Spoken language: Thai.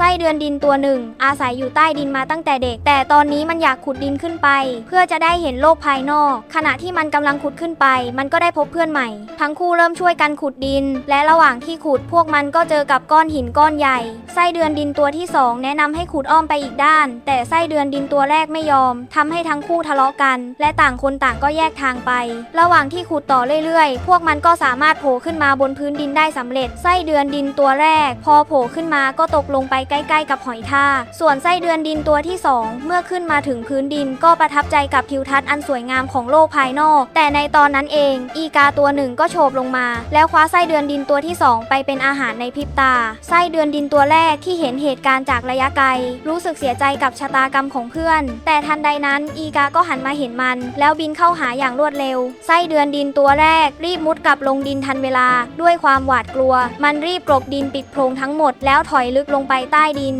ไส้เดือนดินตัวหนึ่ง อาศัยอยู่ใต้ดินมาตั้งแต่เด็ก แต่ตอนนี้มันอยากขุดดินขึ้นไป เพื่อจะได้เห็นโลกภายนอก ขณะที่มันกำลังขุดขึ้นไป มันก็ได้พบเพื่อนใหม่ ทั้งคู่เริ่มช่วยกันขุดดิน และระหว่างที่ขุดพวกมันก็เจอกับก้อนหินก้อนใหญ่ ไส้เดือนดินตัวที่สองแนะนำให้ขุดอ้อมไปอีกด้าน แต่ไส้เดือนดินตัวแรกไม่ยอมทำให้ทั้งคู่ทะเลาะกัน และต่างคนต่างก็แยกทางไป ระหว่างที่ขุดต่อเรื่อยๆ พวกมันก็สามารถโผล่ขึ้นมาบนพื้นดินได้สำเร็จ ไส้เดือนดินตัวแรก พอโผล่ขึ้นมาก็ตกลงไปใกล้ๆ กับหอยทากส่วนไส้เดือนดินตัวที่สองเมื่อขึ้นมาถึงพื้นดินก็ประทับใจกับทิวทัศน์อันสวยงามของโลกภายนอก แต่ในตอนนั้นเอง อีกาตัวหนึ่งก็โฉบลงมา แล้วคว้าไส้เดือนดินตัวที่สองไปเป็นอาหารในพริบตา ไส้เดือนดินตัวแรกที่เห็นเหตุการณ์จากระยะไกล รู้สึกเสียใจกับชะตากรรมของเพื่อน แต่ทันใดนั้นอีกาก็หันมาเห็นมัน แล้วบินเข้าหาอย่างรวดเร็ว ไส้เดือนดินตัวแรก รีบมุดกลับลงดินทันเวลา ด้วยความหวาดกลัว มันรีบกลบดินปิดโพรงทั้งหมดแล้วถอยลึกลงไปใต้ใต้ดิน